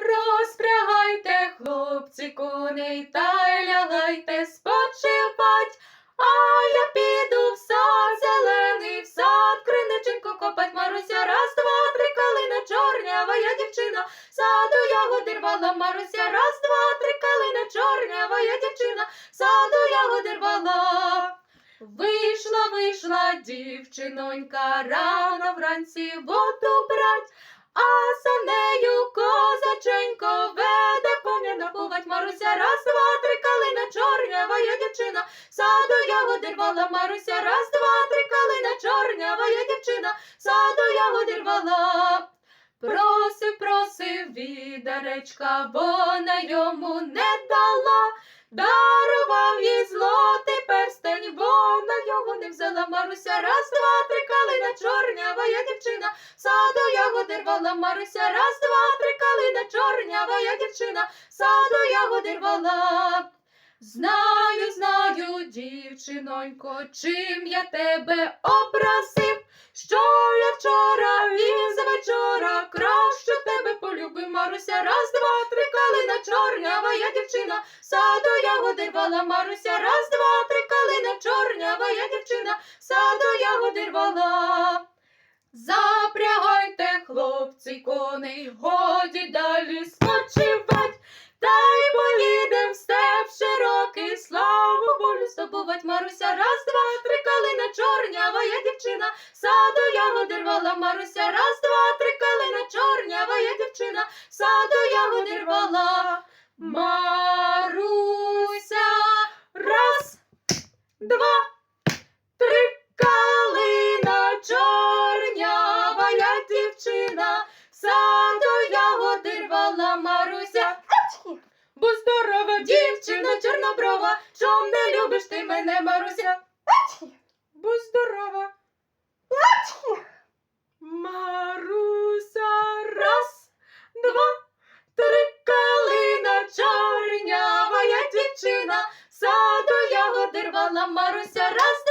Розпрягайте, хлопці, коней, та й лягайте спочивать. А я піду в сад зелений, в сад криниченьку копать Маруся, раз, два, три, калина чорнява, я дівчина, саду ягоди рвала Маруся, раз, два, три, калина чорнява, я дівчина, саду ягоди рвала. Вийшла, вийшла дівчинонька, рано вранці воду брать, а за нею козаченько саду ягоди рвала Маруся, раз, два, три, калина чорнява, я дівчина, саду ягоди рвала. Просив, просив відаречка, вона йому не дала, дарував їй злотий перстень, вона його не взяла. Маруся, раз, два, три, калина чорнява, я дівчина, саду ягоди рвала Маруся, раз, два, три, калина чорнява, я дівчина, саду ягоди рвала. Знаю, дівчинонько, чим я тебе образив, що я вчора він з вечора краще тебе полюбив, Маруся, раз, два, три, калина чорнява, я дівчина, саду ягоди рвала, Маруся, раз, два, три, калина чорнява, я дівчина, саду ягоди рвала. Запрягайте, хлопці, коней, годі далі волю здобувать, Маруся, раз, два, три, калина чорнява, я дівчина, саду ягоди рвала, Маруся, раз, два, три, калина чорнява, я дівчина, саду ягоди рвала. Маруся, раз, два, три, калина чорнява, я дівчина, саду ягоди рвала, Маруся. Бо здорова дівчина чорноброва, чом не любиш ти мене, Маруся? Бо здорова. Маруся, раз, два, три, калина чорнява, я дівчина, саду ягоди рвала, Маруся, раз,